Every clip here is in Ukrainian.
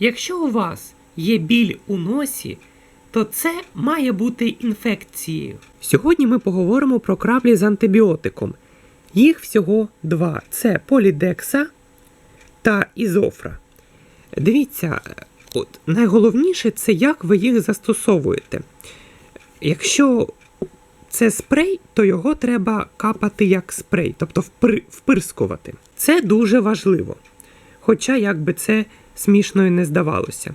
Якщо у вас є біль у носі, то це має бути інфекцією. Сьогодні ми поговоримо про краплі з антибіотиком. Їх всього два: це полідекса та ізофра. Дивіться, от найголовніше це як ви їх застосовуєте. Якщо це спрей, то його треба капати як спрей, тобто впирскувати. Це дуже важливо. Хоча, як би це смішно і не здавалося.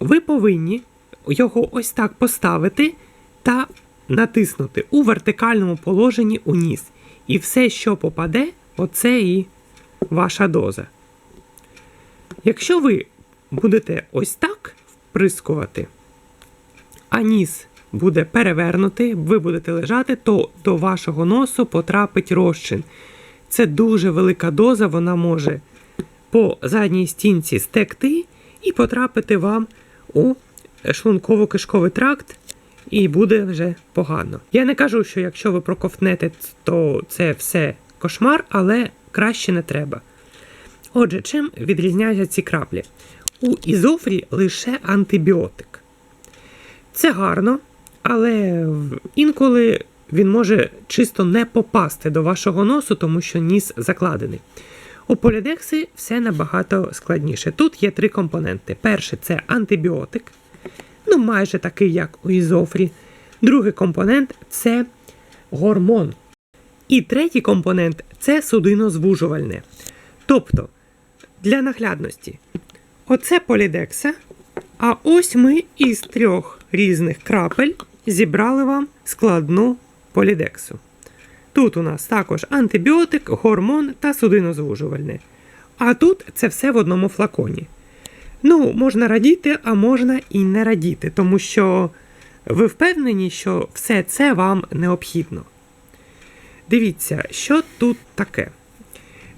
Ви повинні його ось так поставити та натиснути у вертикальному положенні у ніс. І все, що попаде, оце і ваша доза. Якщо ви будете ось так вприскувати, а ніс буде перевернутий, ви будете лежати, то до вашого носу потрапить розчин. Це дуже велика доза, вона може по задній стінці стекти і потрапити вам у шлунково-кишковий тракт, і буде вже погано. Я не кажу, що якщо ви проковтнете, то це все кошмар, але краще не треба. Отже, чим відрізняються ці краплі? У ізофрі лише антибіотик. Це гарно, але інколи він може чисто не попасти до вашого носу, тому що ніс закладений. У полідекси все набагато складніше. Тут є три компоненти. Перший це антибіотик, ну майже такий, як у ізофрі. Другий компонент це гормон. І третій компонент це судинозвужувальне. Тобто, для наглядності, оце полідекса, а ось ми із трьох різних крапель зібрали вам складну полідексу. Тут у нас також антибіотик, гормон та судинозвужувальне. А тут це все в одному флаконі. Ну, можна радіти, а можна і не радіти, тому що ви впевнені, що все це вам необхідно. Дивіться, що тут таке.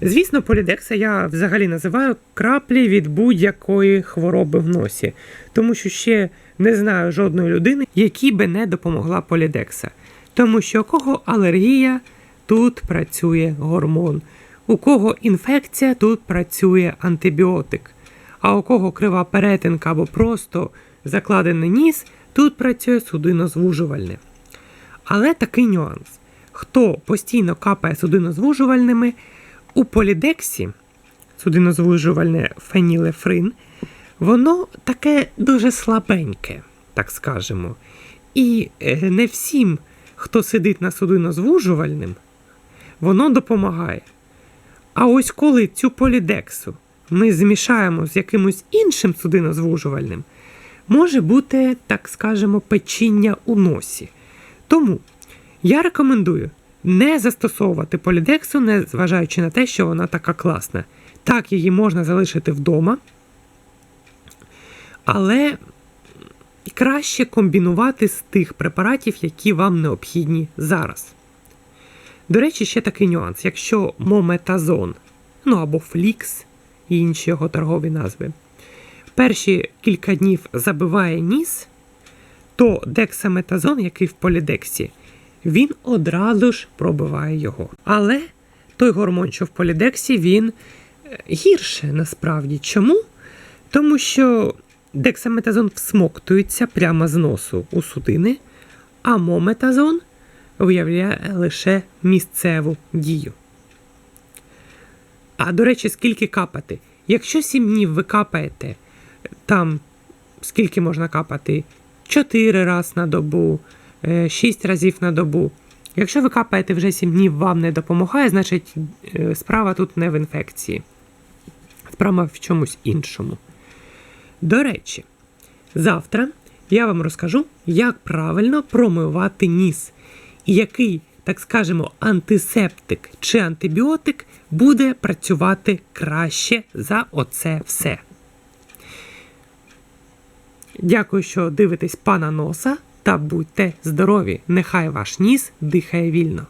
Звісно, полідекса я взагалі називаю краплі від будь-якої хвороби в носі, тому що ще не знаю жодної людини, якій би не допомогла полідекса. Тому що у кого алергія, тут працює гормон, у кого інфекція, тут працює антибіотик. А у кого крива перетинка або просто закладений ніс, тут працює судинозвужувальне. Але такий нюанс. Хто постійно капає судинозвужувальними, у полідексі судинозвужувальне фенілефрин, воно таке дуже слабеньке, так скажемо. І е, не всім, хто сидить на судинозвужувальним, воно допомагає. А ось коли цю полідексу ми змішаємо з якимось іншим судинозвужувальним, може бути, так скажемо, печіння у носі. Тому я рекомендую не застосовувати полідексу, не зважаючи на те, що вона така класна. Так, її можна залишити вдома, але краще комбінувати з тих препаратів, які вам необхідні зараз. До речі, ще такий нюанс: якщо мометазон, ну або флікс і інші його торгові назви, перші кілька днів забиває ніс, то дексаметазон, який в полідексі, він одразу ж пробиває його. Але той гормон, що в полідексі, він е, гірше насправді. Чому? Тому що дексаметазон всмоктується прямо з носу у судини, а мометазон виявляє лише місцеву дію. А до речі, скільки капати? Якщо 7 днів ви капаєте, там скільки можна капати? 4 рази на добу, 6 разів на добу. Якщо ви капаєте вже 7 днів, вам не допомагає, значить е, справа тут не в інфекції. Справа в чомусь іншому. До речі, завтра я вам розкажу, як правильно промивати ніс, і який, так скажемо, антисептик чи антибіотик буде працювати краще за оце все. Дякую, що дивитесь пана носа та будьте здорові! Нехай ваш ніс дихає вільно.